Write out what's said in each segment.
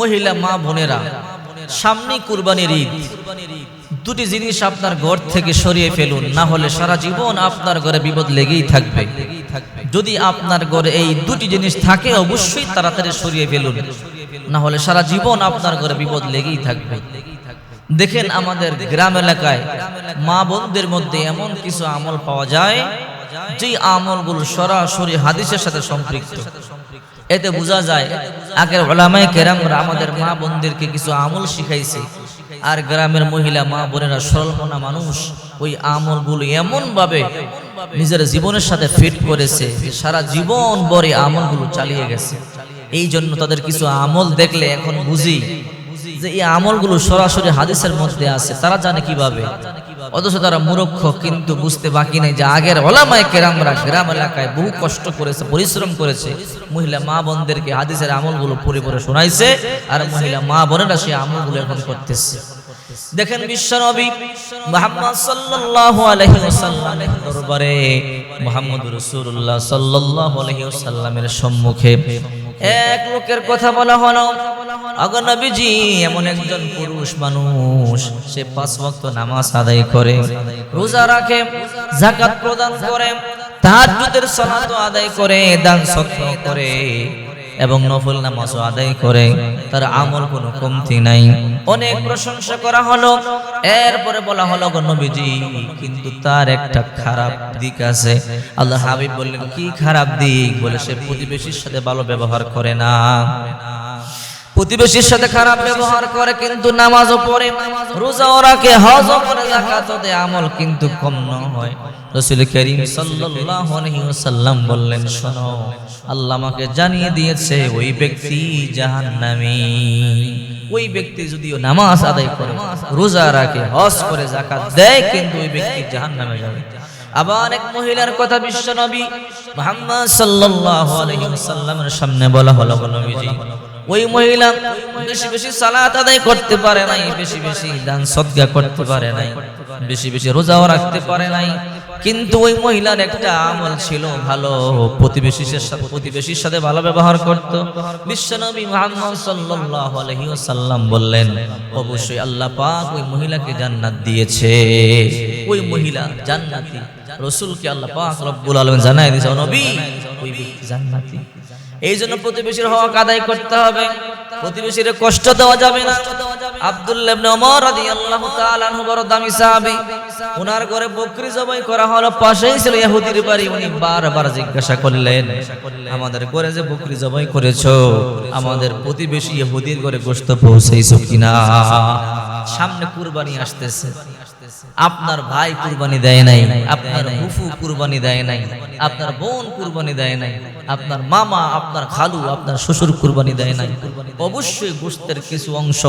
মহিলা মা বোনেরা, সামনে কুরবানির ঈদ। দুটি জিনিস আপনার ঘর থেকে সরিয়ে ফেলুন, না হলে সারা জীবন আপনার ঘরে বিপদ লেগেই থাকবে। যদি আপনার ঘরে এই দুটি জিনিস থাকে, অবশ্যই তাড়াতাড়ি সরিয়ে ফেলুন, না হলে সারা জীবন আপনার ঘরে বিপদ লেগেই থাকবে। দেখেন আমাদের গ্রাম এলাকায় মা বোনদের মধ্যে এমন কিছু আমল পাওয়া যায় যে আমলগুলো সরাসরি হাদিসের সাথে সম্পৃক্ত। এতে বোঝা যায়, আগের ওলামায় কেরামরা আমাদের মা বোনদেরকে কিছু আমল শিখাইছে। আর গ্রামের মহিলা, মা বোনেরা সরলমনা মানুষ, ওই আমলগুলো এমনভাবে নিজের জীবনের সাথে ফিট করেছে যে সারা জীবন বরে আমলগুলো চালিয়ে গেছে। এই জন্য তাদের কিছু আমল দেখলে এখন বুঝি যে এই আমলগুলো সরাসরি হাদিসের মধ্যে আছে, তারা জানে কীভাবে? অথচ তারা মূর্খ, কিন্তু বুঝতে বাকি নেই যে আগের ওলামায় কেরামরা গ্রাম এলাকায় বহু কষ্ট করেছে, পরিশ্রম করেছে। মহিলা মা বোনদেরকে হাদিসের আমলগুলো পরে পরে শোনাইছে আর মহিলা মা বোনেরা সেই আমলগুলো এখন করতেছে। দেখেন বিশ্বনবী মুহাম্মদ সাল্লাল্লাহু আলাইহি ওয়াসাল্লামের দরবারে মুহাম্মদ রাসূলুল্লাহ সাল্লাল্লাহু আলাইহি ওয়াসাল্লামের সম্মুখে এক লোকের কথা বলা হলো। অগনবীজি নবীজি, এমন একজন পুরুষ মানুষ, সে পাঁচ ভক্ত নামাজ আদায় করে, রোজা রাখে জাকাত প্রদান করে, তাহাজ্জুদের সালাত আদায় করে, দান সৎ করে। এবং নফল নামাজ আদায় করে, তার আমল কোনো কমতি নাই। অনেক প্রশংসা করা হলো। এরপরে বলা হলো নবীজি, কিন্তু তার একটা খারাপ দিক আছে। আল্লাহ হাবিব বললেন, কি খারাপ দিক? বলে সে প্রতিবেশীর সাথে ভালো ব্যবহার করে না। প্রতিবেশীর সাথে খারাপ ব্যবহার করে, কিন্তু নামাজও পড়ে। রোজাও রাখে হজও করে জাকাতও দেয়, আমল কিন্তু কম না হয় রসুল করিম সাল্লাল্লাহু আলাইহি ওয়াসাল্লাম বললেন, শোনো, আল্লাহ আমাকে জানিয়ে দিয়েছে, ওই ব্যক্তি জাহান্নামী। ওই ব্যক্তি যদিও নামাজ আদায় করে, রোজা রাখে, হজ করে জাকাত দেয়, কিন্তু ওই ব্যক্তি জাহান্নামে যাবে। আবার এক মহিলার কথা বিশ্ব নবী মুহাম্মদ সাল্লাল্লাহু আলাইহি ওয়াসাল্লামের সামনে বলা হলো নবীজি। ওই মহিলা বেশি বেশি সালাত আদায় করতে পারে নাই, বেশি বেশি দান সদকা করতে পারে নাই, বেশি বেশি রোজাও রাখতে পারে নাই। কিন্তু ওই মহিলার একটা আমল ছিল ভালো, প্রতিবেশীর সাথে প্রতিবেশীর সাথে ভালো ব্যবহার করত। বিশ্বনবী মুহাম্মদ সাল্লাল্লাহু আলাইহি ওয়াসাল্লাম বললেন, অবশ্যই আল্লাহ পাক ওই মহিলাকে জান্নাত দিয়েছে। ওই মহিলা জান্নাতি রসুলকে আল্লাহ পাক রব্বুল আলামিন জানাই দিয়েছে নবী, ওই ব্যক্তি জান্নাতি। এই জন্য প্রতিবেশীর হক আদায় করতে হবে। প্রতিবেশীর কষ্ট দেওয়া যাবে না। আব্দুল্লাহ ইবনে ওমর রাদিয়াল্লাহু তাআলা আনহু বড় দামি সাহাবী। ওনার ঘরে বকরি জবাই করা হলো পাশেই ছিল ইহুদির বাড়ি। উনি বারবার জিজ্ঞাসা করলেন, আমাদের ঘরে যে বকরি জবাই করেছ, আমাদের প্রতিবেশী ইহুদির ঘরে গোশত পৌঁছেইছো কিনা? সামনে কুরবানি আসতেছে। আপনার ভাই কুরবানি দেয় নাই, আপনার ফুফু কুরবানি দেয় নাই, আপনার বোন কুরবানি দেয় নাই, আপনার মামা, আপনার খালু, আপনার শ্বশুর কুরবানি দেয় নাই। অবশ্যই গোস্তের কিছু অংশ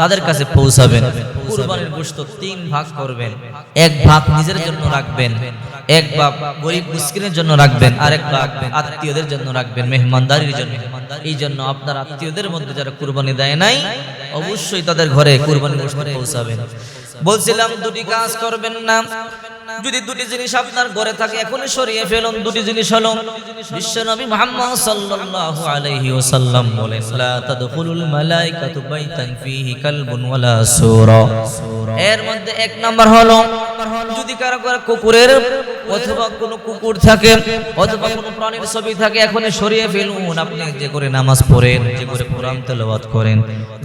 তাদের কাছে পৌঁছাবেন। কুরবানির গোস্ত তিন ভাগ করবেন, এক ভাগ নিজের জন্য রাখবেন এক বাপ গরিব মুসকিনের জন্য রাখবেন, আরেক বাপ আত্মীয়দের জন্য রাখবেন, মেহমানদারির জন্য। এই জন্য আপনার আত্মীয়দের মধ্যে যারা কুরবানি দেয় নাই, অবশ্যই তাদের ঘরে কুরবানি পৌঁছাবেন। বলছিলাম, দুটি কাজ করবেন না। যদি দুটি জিনিস আপনার ঘরে থাকে এখনই সরিয়ে ফেলুন দুটি জিনিস হলো বিশ্বনবী মুহাম্মদ সাল্লাল্লাহু আলাইহি ওয়াসাল্লাম বলেন লা তাদখুলুল মালাইকাতু বাইতান ফীহি কালবুন ওয়ালা সূরা। এর মধ্যে এক নাম্বার হলো যদি কারও ঘরে কুকুরের অথবা কোনো কুকুর থাকে, অথবা কোনো প্রাণীর ছবি থাকে, এখনই সরিয়ে ফেলুন। আপনি যে করে নামাজ পড়েন, যে করে কোরআন তেলাওয়াত করেন,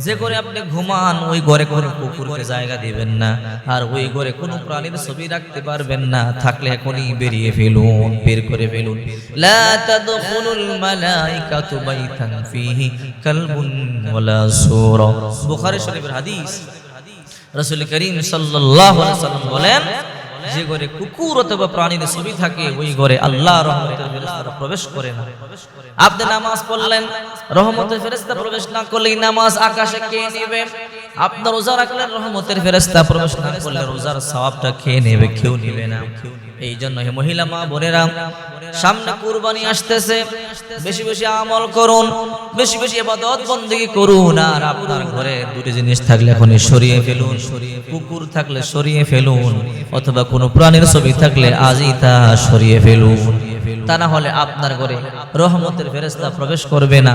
যে করে আপনি ঘুমান, ওই ঘরে কোনো কুকুরকে জায়গা দিবেন না, আর ওই ঘরে কোনো প্রাণীর ছবি রাখতে পারবেন না। থাকলে এখনই বেরিয়ে ফেলুন, বের করে ফেলুন। লা তাদখুলুল মালাইকাতু বাইতান ফীহি কালবুন ওয়ালা সূরা। বুখারী শরীফের হাদিস, রাসূল করিম সাল্লাল্লাহু আলাইহি সাল্লাম বলেন যে ঘরে কুকুর অথবা প্রাণীর ছবি থাকে, ওই ঘরে আল্লাহ রহমতের ফেরেশতারা প্রবেশ করে না। আপনি নামাজ পড়লেন, রহমতের ফেরেশতা প্রবেশ না করলেই নামাজ আকাশে কে নেবে? আপনার রোজা রাখলেন রহমতের ফেরেশতা প্রবেশ না করলে রোজার সওয়াবটা খেয়ে নেবে, কেউ নেবে না। এই জন্য হে মহিলা মা, বোনেরা, সামনে কুরবানি আসতেছে। বেশি বেশি আমল করুন, বেশি বেশি ইবাদত বন্দেগী করুন, আর আপনার ঘরে দুটি জিনিস থাকলে এখনই সরিয়ে ফেলুন। কুকুর থাকলে সরিয়ে ফেলুন, অথবা কোনো প্রাণীর ছবি থাকলে আজই তা সরিয়ে ফেলুন। তা না হলে আপনার ঘরে রহমতের ফেরেস্তা প্রবেশ করবে না।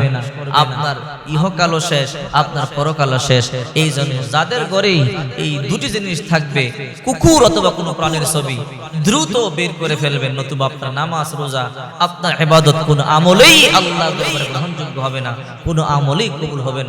আপনার ইহকালও শেষ, আপনার পরকালও শেষ। এই জন্য যাদের ঘরেই এই দুটি জিনিস থাকবে, কুকুর অথবা কোনো প্রাণীর ছবি, দ্রুত বের করে ফেলবেন, নতুবা আপনার নামাজ, রোজা, আপনার ইবাদত, কোনো আমলেই আল্লাহ গ্রহণযোগ্য হবে না, কোনো আমলেই কবুল হবে না।